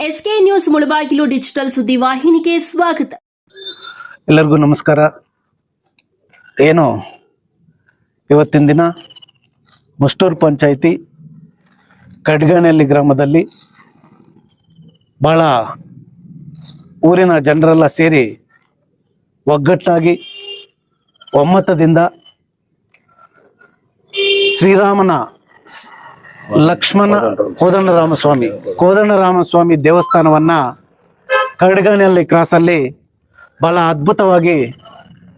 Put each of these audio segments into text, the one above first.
SK news Mulbagal digital ಸುದ್ದಿ ವಾಹಿನಿಗೆ ಸ್ವಾಗತ. ಎಲ್ಲರಿಗೂ ನಮಸ್ಕಾರ. ಏನು? ಇವತ್ತಿನ ದಿನ ಮುಷ್ಟೂರು ಪಂಚಾಯಿತಿ ಕಡ್ಗಣಲ್ಲಿ ಗ್ರಾಮದಲ್ಲಿ ಭಾಳ ಊರಿನ ಜನರೆಲ್ಲ ಸೇರಿ ಒಗ್ಗಟ್ಟಾಗಿ ಒಮ್ಮತದಿಂದ ಶ್ರೀರಾಮನ ಲಕ್ಷ್ಮಣ ಕೋದಂಡರಾಮಸ್ವಾಮಿ. ಕೋದಂಡರಾಮಸ್ವಾಮಿ ದೇವಸ್ಥಾನವನ್ನ ಕಡ್ಗನಹಳ್ಳಿ ಕ್ರಾಸಲ್ಲಿ ಬಹಳ ಅದ್ಭುತವಾಗಿ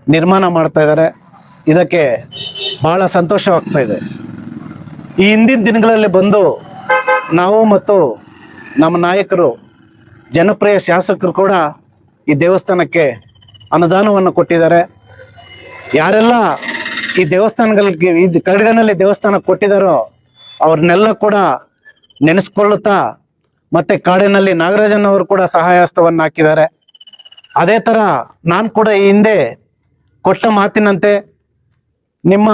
ನಿರ್ಮಾಣ ಮಾಡ್ತಾ ಇದ್ದಾರೆ. ಇದಕ್ಕೆ ಬಹಳ ಸಂತೋಷವಾಗ್ತಾ ಇದೆ. ಈ ಹಿಂದಿನ ದಿನಗಳಲ್ಲಿ ಬಂದು ನಾವು ಮತ್ತು ನಮ್ಮ ನಾಯಕರು, ಜನಪ್ರಿಯ ಶಾಸಕರು ಕೂಡ ಈ ದೇವಸ್ಥಾನಕ್ಕೆ ಅನುದಾನವನ್ನು ಕೊಟ್ಟಿದ್ದಾರೆ. ಯಾರೆಲ್ಲ ಈ ದೇವಸ್ಥಾನಗಳಿಗೆ, ಈ ಕಡ್ಗನಲ್ಲಿ ದೇವಸ್ಥಾನ ಕೊಟ್ಟಿದ್ದಾರೋ ಅವ್ರನ್ನೆಲ್ಲ ಕೂಡ ನೆನೆಸ್ಕೊಳ್ಳುತ್ತಾ ಮತ್ತೆ ಕಾಡಿನಲ್ಲಿ ನಾಗರಾಜನ್ ಅವರು ಕೂಡ ಸಹಾಯ ಹಸ್ತವನ್ನು ಹಾಕಿದ್ದಾರೆ. ಅದೇ ಥರ ನಾನು ಕೂಡ ಈ ಹಿಂದೆ ಕೊಟ್ಟ ಮಾತಿನಂತೆ ನಿಮ್ಮ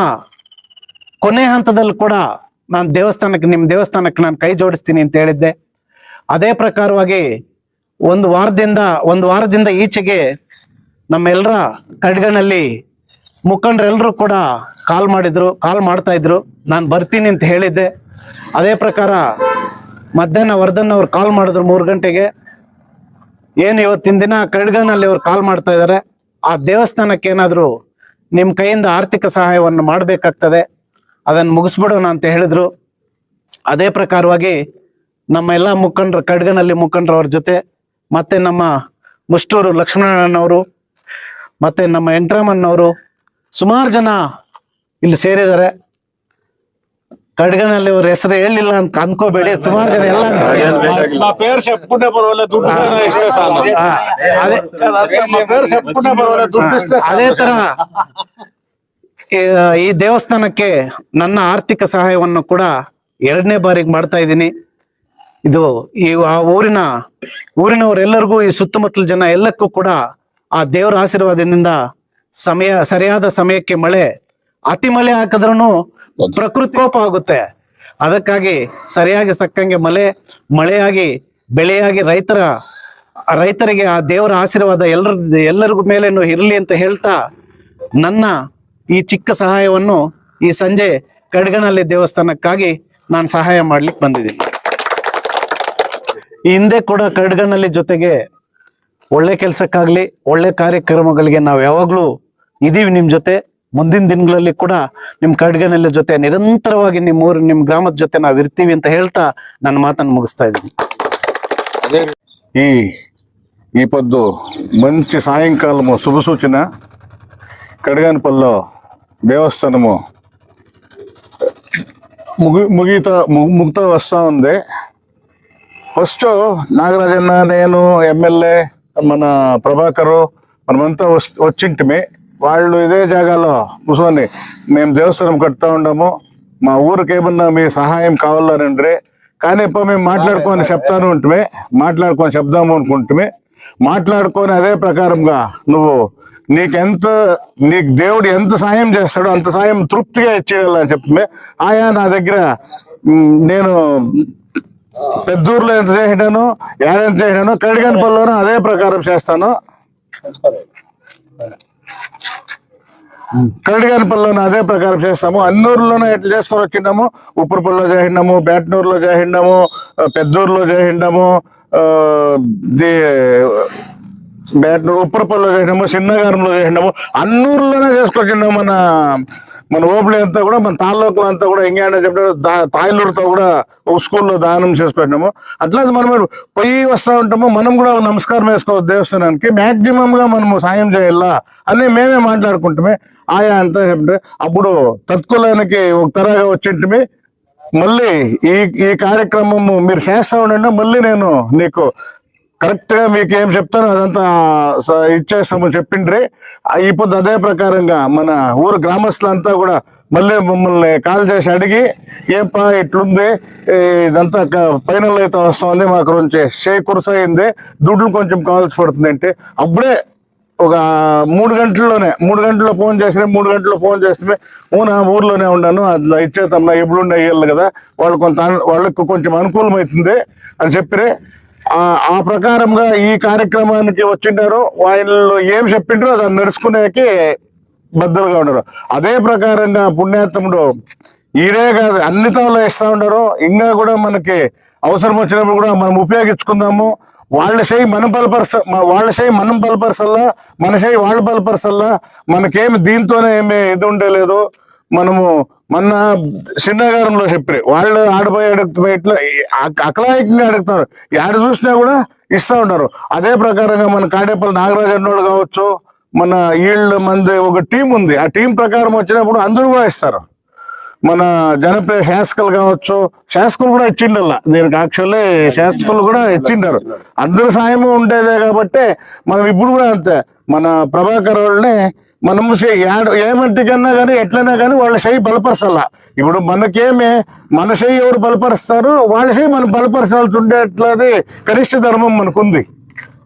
ಕೊನೆ ಹಂತದಲ್ಲಿ ಕೂಡ ನಾನು ದೇವಸ್ಥಾನಕ್ಕೆ ನಿಮ್ಮ ದೇವಸ್ಥಾನಕ್ಕೆ ನಾನು ಕೈ ಜೋಡಿಸ್ತೀನಿ ಅಂತ ಹೇಳಿದ್ದೆ. ಅದೇ ಪ್ರಕಾರವಾಗಿ ಒಂದು ವಾರದಿಂದ ಒಂದು ವಾರದಿಂದ ಈಚೆಗೆ ನಮ್ಮೆಲ್ಲರ ಕಡ್ಗನಲ್ಲಿ ಮುಖಂಡರೆಲ್ಲರೂ ಕೂಡ ಕಾಲ್ ಮಾಡಿದ್ರು, ಕಾಲ್ ಮಾಡ್ತಾಯಿದ್ರು ನಾನು ಬರ್ತೀನಿ ಅಂತ ಹೇಳಿದ್ದೆ. ಅದೇ ಪ್ರಕಾರ ಮಧ್ಯಾಹ್ನ ವರ್ಧನ್ ಅವ್ರು ಕಾಲ್ ಮಾಡಿದ್ರು ಮೂರು ಗಂಟೆಗೆ. ಏನು ಇವತ್ತಿನ ದಿನ ಕಡ್ಗನಲ್ಲಿ ಅವ್ರು ಕಾಲ್ ಮಾಡ್ತಾ ಇದ್ದಾರೆ ಆ ದೇವಸ್ಥಾನಕ್ಕೆ ಏನಾದರೂ ನಿಮ್ಮ ಕೈಯಿಂದ ಆರ್ಥಿಕ ಸಹಾಯವನ್ನು ಮಾಡಬೇಕಾಗ್ತದೆ. ಅದನ್ನು ಮುಗಿಸ್ಬಿಡೋಣ ಅಂತ ಹೇಳಿದರು. ಅದೇ ಪ್ರಕಾರವಾಗಿ ನಮ್ಮ ಎಲ್ಲ ಮುಖಂಡರು ಕಡ್ಗನಲ್ಲಿ ಮುಖಂಡರವ್ರ ಜೊತೆ, ಮತ್ತು ನಮ್ಮ ಮುಷ್ಟೂರು ಲಕ್ಷ್ಮಣನವರು, ಮತ್ತು ನಮ್ಮ ಎಂಟ್ರಾಮನ್ನವರು ಸುಮಾರು ಜನ ಇಲ್ಲಿ ಸೇರಿದ್ದಾರೆ. ಕಡ್ಗನಲ್ಲಿ ಅವ್ರ ಹೆಸರು ಹೇಳಿಲ್ಲ ಅಂತ ಅನ್ಕೋಬೇಡಿ ಸುಮಾರು ಜನ ಎಲ್ಲ మా పేరు చెప్పుకుంటే పర్వాలేదు దుడ్డు పైన ఇస్తే చాలు ఆ, అదే మా పేరు చెప్పుకుంటే పర్వాలేదు దుడ్డు ఇస్తే చాలు. ಅದೇ ತರ ಈ- ಈ ದೇವಸ್ಥಾನಕ್ಕೆ ನನ್ನ ಆರ್ಥಿಕ ಸಹಾಯವನ್ನು ಕೂಡ ಎರಡನೇ ಬಾರಿಗೆ ಮಾಡ್ತಾ ಇದ್ದೀನಿ ಇದು ಈ ಆ ಊರಿನ ಊರಿನವರೆಲ್ಲರಿಗೂ ಈ ಸುತ್ತಮುತ್ತಲ ಜನ ಎಲ್ಲಕ್ಕೂ ಕೂಡ ಆ ದೇವರ ಆಶೀರ್ವಾದದಿಂದ ಸಮಯ ಸರಿಯಾದ ಸಮಯಕ್ಕೆ ಮಳೆ ಅತಿ ಮಳೆ ಹಾಕಿದ್ರೂ ಪ್ರಕೃತಿ ಕೋಪ ಆಗುತ್ತೆ. ಅದಕ್ಕಾಗಿ ಸರಿಯಾಗಿ ಸಕ್ಕಂಗೆ ಮಳೆ ಮಳೆಯಾಗಿ, ಬೆಳೆಯಾಗಿ ರೈತರ, ರೈತರಿಗೆ ಆ ದೇವರ ಆಶೀರ್ವಾದ ಎಲ್ಲರ, ಎಲ್ಲರಿಗೂ ಮೇಲೇನು ಇರಲಿ ಅಂತ ಹೇಳ್ತಾ ನನ್ನ ಈ ಚಿಕ್ಕ ಸಹಾಯವನ್ನು ಈ ಸಂಜೆ ಕಡ್ಗನಲ್ಲಿ ದೇವಸ್ಥಾನಕ್ಕಾಗಿ ನಾನು ಸಹಾಯ ಮಾಡ್ಲಿಕ್ಕೆ ಬಂದಿದ್ದೀನಿ. ಹಿಂದೆ ಕೂಡ ಕಡ್ಗನಲ್ಲಿ ಜೊತೆಗೆ ಒಳ್ಳೆ ಕೆಲಸಕ್ಕಾಗ್ಲಿ, ಒಳ್ಳೆ ಕಾರ್ಯಕ್ರಮಗಳಿಗೆ ನಾವು ಯಾವಾಗಲೂ ಇದೀವಿ ನಿಮ್ಮ ಜೊತೆ. ಮುಂದಿನ ದಿನಗಳಲ್ಲಿ ಕೂಡ ನಿಮ್ಮ ಕಡ್ಗನೆಲ್ಲ ಜೊತೆ ನಿರಂತರವಾಗಿ ನಿಮ್ಮೂರು ನಿಮ್ಮ ಗ್ರಾಮದ ಜೊತೆ ನಾವು ಇರ್ತೀವಿ ಅಂತ ಹೇಳ್ತಾ ನನ್ನ ಮಾತನ್ನು ಮುಗಿಸ್ತಾ ಇದ್ದೀನಿ. ಈ ಈ ಪದ್ದು ಮುಂಚೆ ಸಾಯಂಕಾಲ ಶುಭ ಸೂಚನೆ? ಕಡ್ಗನ ಪಲ್ಲೋ, ದೇವಸ್ಥಾನಮು. ಮುಗಿ, ಮುಗಿತ ಮುಗ್ತ ವಸ್ತಾ ಒಂದೆ. First ನಾಗರಾಜನ್ನ Nenu M L A, ಮನ ಪ್ರಭಾಕರು ನಮ್ಮಂತ ವಸ್, ವಚ್ಚಿಂಟ್ಮೆ. వాళ్ళు ఇదే జాగాలో కూర్చొని మేము దేవస్థానం కడతా ఉండము. మా ఊరికి ఏమన్నా మీ సహాయం కావాలనండ్రే. కానీ ఇప్పుడు మేము మాట్లాడుకొని చెప్తాను ఉంటుమే మాట్లాడుకొని చెప్దాము అనుకుంటుమే. మాట్లాడుకొని అదే ప్రకారంగా నువ్వు నీకెంత నీకు దేవుడు ఎంత సాయం చేస్తాడో అంత సాయం తృప్తిగా ఇచ్చేయాలని చెప్పమే ఆయా నా దగ్గర నేను పెద్దూరులో ఎంత చేసినాను ఏడెంత చేసినాను కడిగనపల్లిలోనూ అదే ప్రకారం చేస్తాను. కడిగనపల్లిలోనూ అదే ప్రకారం చేస్తాము. అన్నూరులోనూ ఎట్లా చేసుకొని వచ్చిండము? ఉప్పరపల్లిలో చేసినాము బేటనూరులో చేసినాము పెద్దూరులో చేసినాము ఆ, ది బేటనూరు ఉప్పరపల్లిలో చేసినాము చిన్నగారంలో చేసినాము అన్నూరులోనే చేసుకొచ్చిండము మన మన ఓపిడి అంతా కూడా మన తాలూకులో అంతా కూడా ఎంగేనా చెప్పారు తాయిలూరుతో కూడా ఒక స్కూల్లో దానం చేసుకుంటున్నాము అట్లా మనం పోయి వస్తూ ఉంటాము మనం కూడా నమస్కారం వేసుకోవచ్చు దేవస్థానానికి. మ్యాక్సిమంగా మనము సాయం చేయాలా అని మేమే మాట్లాడుకుంటామే. ఆయా అంతా చెప్తే అప్పుడు తత్కులానికి ఒక తరగా వచ్చింటిమి. మళ్ళీ ఈ ఈ కార్యక్రమము మీరు చేస్తా ఉండండి మళ్ళీ నేను నీకు కరెక్ట్గా మీకు ఏం చెప్తానో అదంతా ఇచ్చేస్తాము చెప్పిండ్రి. ఇప్పుడు అదే ప్రకారంగా మన ఊరు గ్రామస్తులంతా కూడా మళ్ళీ మమ్మల్ని కాల్ చేసి అడిగి ఏంపా ఇట్లుంది? ఇదంతా ఫైనల్ అయితే వస్తుంది మాకు నుంచి చేకూరసైంది దుడ్లు కొంచెం కావాల్సి పడుతుంది అంటే. అప్పుడే ఒక మూడు గంటల్లోనే మూడు గంటల్లో ఫోన్ చేసిన మూడు గంటల్లో ఫోన్ చేస్తే ఊనా ఊర్లోనే ఉన్నాను అట్లా ఇచ్చేతమ్మా ఎప్పుడు ఉండే అయ్యాలి కదా వాళ్ళు కొంత వాళ్ళకు కొంచెం అనుకూలమవుతుంది అని చెప్పిరే. ఆ- ప్రకారంగా ఈ కార్యక్రమానికి వచ్చిండారు వాళ్ళు ఏం చెప్పిండ్రో దాన్ని నడుచుకునేకి బద్దలుగా ఉండరు అదే ప్రకారంగా పుణ్యాత్ముడు ఈడే కాదు అన్ని తావులో ఇస్తా ఉండరు ఇంకా కూడా మనకి అవసరం వచ్చినప్పుడు కూడా మనం ఉపయోగించుకుందాము. వాళ్ళ చేయి మనం బలపరచ వాళ్ళ చేయి మనం బలపరచల్లా మన చేయి వాళ్ళు బలపరచల్లా మనకేమి దీంతోనే ఏమి ఇది ఉండలేదు. మనము మొన్న చిన్నగారంలో చెప్పారు వాళ్ళు ఆడపోయి అడుగుతున్న ఇట్లా అకలాయకంగా అడుగుతున్నారు. ఆడ చూసినా కూడా ఇస్తా ఉన్నారు. అదే ప్రకారంగా మన కాడేపల్లి నాగరాజు అన్నోడు కావచ్చు మన వీళ్ళు మంది ఒక టీం ఉంది. ఆ టీం ప్రకారం వచ్చినప్పుడు అందరూ కూడా ఇస్తారు. మన జనప్రియ శాసకులు కావచ్చు శాసకులు కూడా ఇచ్చిండల్లా. దీనికి యాక్చువల్లీ శాసకులు కూడా ఇచ్చిండారు. అందరి సాయం ఉండేదే కాబట్టి మనం ఇప్పుడు కూడా అంతే. మన ప్రభాకర్ వాళ్ళని మనము యాడ- ఏమంటికన్నా కానీ ఎట్లైనా కానీ వాళ్ళ చేయి బలపరచాల? ఇప్పుడు మనకేమి మన చేయి ఎవరు బలపరుస్తారు వాళ్ళ చేయి మనం బలపరచాల్సి కనిష్ట ధర్మం మనకుంది.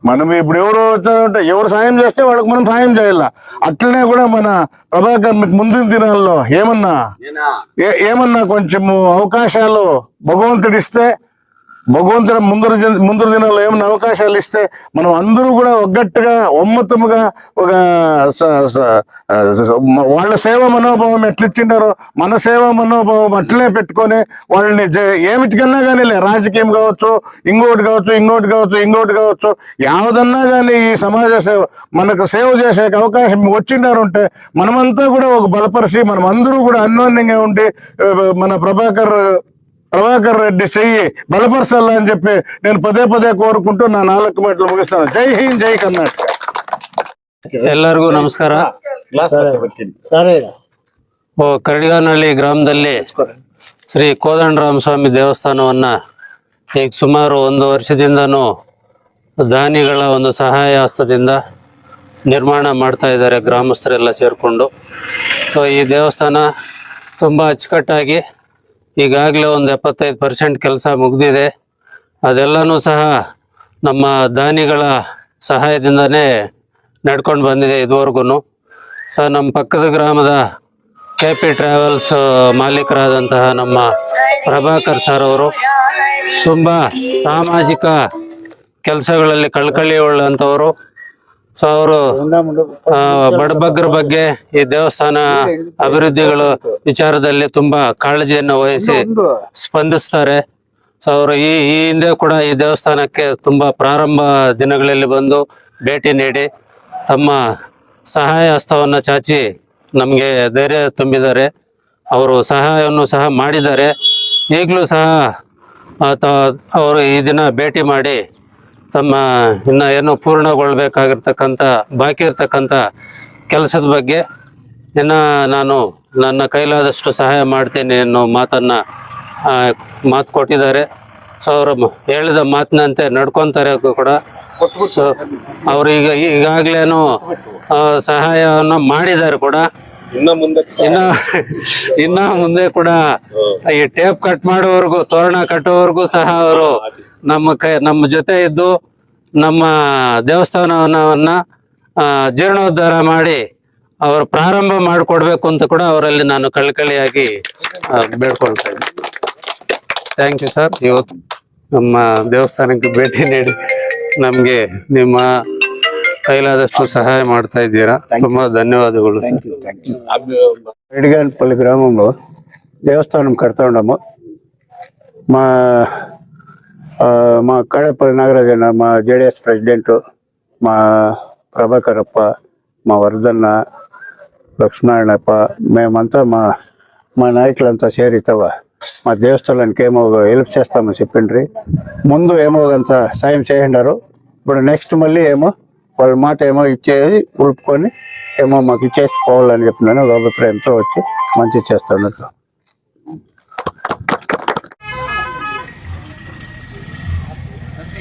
మనం ఇప్పుడు ఎవరు వచ్చారంటే ఎవరు సాయం చేస్తే వాళ్ళకి మనం సాయం చేయాల? అట్లనే కూడా మన ప్రభాకర్ మీకు ముందున దినాల్లో ఏమన్నా? ఏ- ఏమన్నా కొంచెము అవకాశాలు భగవంతుడు ఇస్తే భగవంతుడు ముందర జన- ముందర దినాల్లో అవకాశాలు ఇస్తే మనం అందరూ కూడా ఒగ్గట్టుగా ఒమ్మతముగా ఒక స- వాళ్ళ సేవ మనోభావం ఎట్లిచ్చిండారో మన సేవ మనోభావం అట్లనే పెట్టుకొని వాళ్ళని జ- ఏమిటికన్నా కానీ లే రాజకీయం కావచ్చు ఇంకోటి కావచ్చు ఇంకోటి కావచ్చు ఇంకోటి కావచ్చు యావదన్నా కానీ ఈ సమాజ సేవ మనకు సేవ చేసే అవకాశం వచ్చిండారు ఉంటే మనమంతా కూడా ఒక బలపరిచి మనం అందరూ కూడా అన్యోన్యంగా ఉండి మన ప్రభాకర్ ప్రభాకర్ రెడ్డి చెయ్యి బలపరచాలా అని చెప్పి నేను పదే పదే కోరుకుంటూ నా నాలుగు మెట్లు ముగిస్తాను జై హింద్ జై కర్ణాటక ಎಲ್ಲರಿಗೂ ನಮಸ್ಕಾರ ಓ ಕರಡಿಗಾನಹಳ್ಳಿ ಗ್ರಾಮದಲ್ಲಿ ಶ್ರೀ ಕೋದಂಡರಾಮ ಸ್ವಾಮಿ ದೇವಸ್ಥಾನವನ್ನ ಈಗ ಸುಮಾರು ಒಂದು ವರ್ಷದಿಂದನೂ ದಾನಿಗಳ ಒಂದು ಸಹಾಯ ಹಸ್ತದಿಂದ ನಿರ್ಮಾಣ ಮಾಡ್ತಾ ಇದ್ದಾರೆ ಗ್ರಾಮಸ್ಥರೆಲ್ಲ ಸೇರಿಕೊಂಡು ಸೊ ಈ ದೇವಸ್ಥಾನ ತುಂಬ ಅಚ್ಚುಕಟ್ಟಾಗಿ ಈಗಾಗಲೇ ಒಂದು ಎಪ್ಪತ್ತೈದು ಪರ್ಸೆಂಟ್ ಕೆಲಸ ಮುಗಿದಿದೆ. ಅದೆಲ್ಲನೂ ಸಹ ನಮ್ಮ ದಾನಿಗಳ ಸಹಾಯದಿಂದನೇ ನಡ್ಕೊಂಡು ಬಂದಿದೆ ಇದುವರೆಗೂ ಸಹ ನಮ್ಮ ಪಕ್ಕದ ಗ್ರಾಮದ ಕೆ ಪಿ ಟ್ರಾವೆಲ್ಸ್ ಮಾಲೀಕರಾದಂತಹ ನಮ್ಮ ಪ್ರಭಾಕರ್ ಸರ್ ಅವರು ತುಂಬ ಸಾಮಾಜಿಕ ಕೆಲಸಗಳಲ್ಲಿ ಕಳ್ಕಳಿ ಉಳ್ಳಂಥವರು ಸೊ ಅವರು ಬಡಬಗ್ಗರ ಬಗ್ಗೆ ಈ ದೇವಸ್ಥಾನ ಅಭಿವೃದ್ಧಿಗಳು ವಿಚಾರದಲ್ಲಿ ತುಂಬಾ ಕಾಳಜಿಯನ್ನು ವಹಿಸಿ ಸ್ಪಂದಿಸ್ತಾರೆ. ಸೊ ಅವರು ಈ ಈ ಹಿಂದೆ ಕೂಡ ಈ ದೇವಸ್ಥಾನಕ್ಕೆ ತುಂಬಾ ಪ್ರಾರಂಭ ದಿನಗಳಲ್ಲಿ ಬಂದು ಭೇಟಿ ನೀಡಿ ತಮ್ಮ ಸಹಾಯ ಹಸ್ತವನ್ನು ಚಾಚಿ ನಮಗೆ ಧೈರ್ಯ ತುಂಬಿದ್ದಾರೆ. ಅವರು ಸಹಾಯವನ್ನು ಸಹ ಮಾಡಿದ್ದಾರೆ. ಈಗಲೂ ಸಹ ಅವರು ಈ ದಿನ ಭೇಟಿ ಮಾಡಿ ತಮ್ಮ ಇನ್ನ ಏನೋ ಪೂರ್ಣಗೊಳ್ಬೇಕಾಗಿರ್ತಕ್ಕಂಥ ಬಾಕಿ ಇರ್ತಕ್ಕಂಥ ಕೆಲಸದ ಬಗ್ಗೆ ಇನ್ನ ನಾನು ನನ್ನ ಕೈಲಾದಷ್ಟು ಸಹಾಯ ಮಾಡ್ತೇನೆ ಅನ್ನೋ ಮಾತನ್ನ ಮಾತು ಕೊಟ್ಟಿದ್ದಾರೆ. ಸೊ ಅವರು ಹೇಳಿದ ಮಾತಿನಂತೆ ನಡ್ಕೊತಾರೆ ಕೂಡ. ಸೊ ಅವರು ಈಗ ಈಗಾಗ್ಲೇನು ಸಹಾಯವನ್ನು ಮಾಡಿದ್ದಾರೆ ಕೂಡ. ಇನ್ನ ಇನ್ನ ಮುಂದೆ ಕೂಡ ಈ ಟೇಪ್ ಕಟ್ ಮಾಡೋವರೆಗೂ ತೋರಣ ಕಟ್ಟೋವರೆಗೂ ಸಹ ಅವರು ನಮ್ಮ ಕೈ ನಮ್ಮ ಜೊತೆ ಇದ್ದು ನಮ್ಮ ದೇವಸ್ಥಾನವನ್ನ ಜೀರ್ಣೋದ್ಧಾರ ಮಾಡಿ ಅವರು ಪ್ರಾರಂಭ ಮಾಡಿಕೊಡ್ಬೇಕು ಅಂತ ಕೂಡ ಅವರಲ್ಲಿ ನಾನು ಕಳಕಳಿಯಾಗಿ ಬೇಡ್ಕೊಳ್ತಾ ಥ್ಯಾಂಕ್ ಯು ಸರ್ ಇವತ್ತು ನಮ್ಮ ದೇವಸ್ಥಾನಕ್ಕೆ ಭೇಟಿ ನೀಡಿ ನಮಗೆ ನಿಮ್ಮ ಕೈಲಾದಷ್ಟು ಸಹಾಯ ಮಾಡ್ತಾ ಇದ್ದೀರಾ. ತುಂಬಾ ಧನ್ಯವಾದಗಳು ಗ್ರಾಮ ದೇವಸ್ಥಾನ దేవస్థానం కడతా ఉన్నాము మా కడపల్లి నాగరాజన్న మా జేడిఎస్ ప్రెసిడెంట్ మా ప్రభాకరప్ప మా వరదన్న లక్ష్మీనారాయణప్ప మేమంతా మా మా నాయకులంతా చేరితావా మా దేవస్థానానికి ఏమో హెల్ప్ చేస్తామని చెప్పిండ్రి. ముందు ఏమో అంత సాయం చేయండారు. ఇప్పుడు నెక్స్ట్ మళ్ళీ ఏమో వాళ్ళ మాట ఏమో ఇచ్చేది ఉలుపుకొని ఏమో మాకు ఇచ్చేసి పోవాలని చెప్పినాను ఒక అభిప్రాయంతో వచ్చి మంచి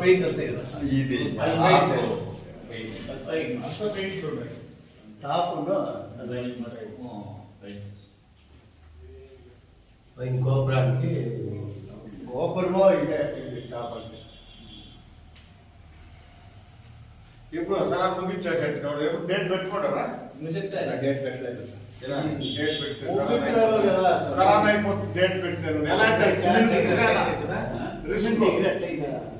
పెయింట్ అంతే కదా ఇది పెయింట్ చూడండి టాప్. గోపురానికి గోపురమో ఇదే టాప్ అంటే ఇప్పుడు సరే ముగించాక ఎప్పుడు డేట్ పెట్టుకోవడరా డేట్ పెట్టలేదు. డేట్ పెట్టాను ఎలా అంటే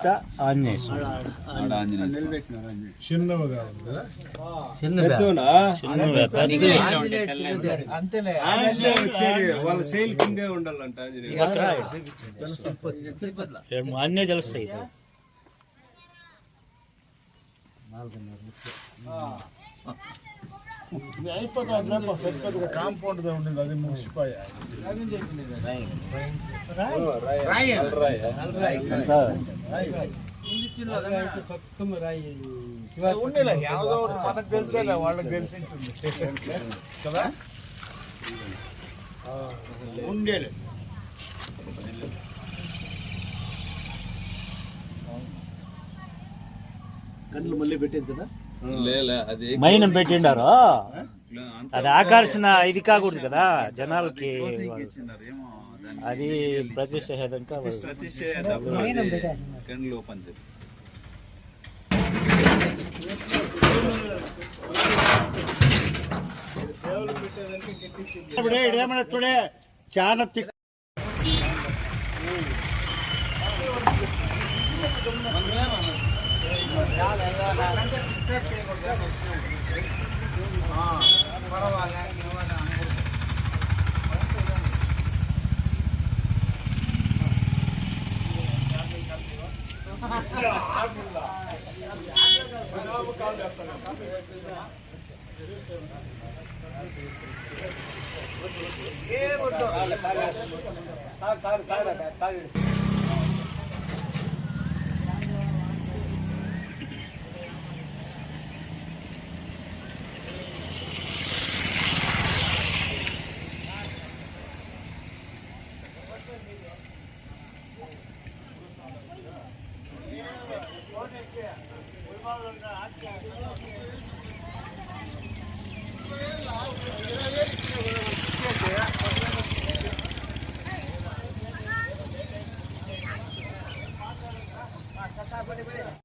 డేట్ పెట్టారు ఎలాంటి రిస్క్ అందులో పెట్టుకోవడానికి ఏం కొన్ని చిక్కుగా ఉంది ఇది అయిపోతుంది పెద్ద పెద్ద కాంపౌండ్ ఉండేది అది ముగిసిపోయా. ఉండేలా యావదో మనకు తెలిసేలే వాళ్ళకి కదా? ఉండేలే. గంటలు మళ్ళీ పెట్టింది కదా? మైనం పెట్టిండారు? అది ఆకర్షణ ఇది కాకూడదు కదా జనాలకి అది ప్రతిష్ట చేయాలంటే ఏమైనా చూడే చాలా ఏ వద్దు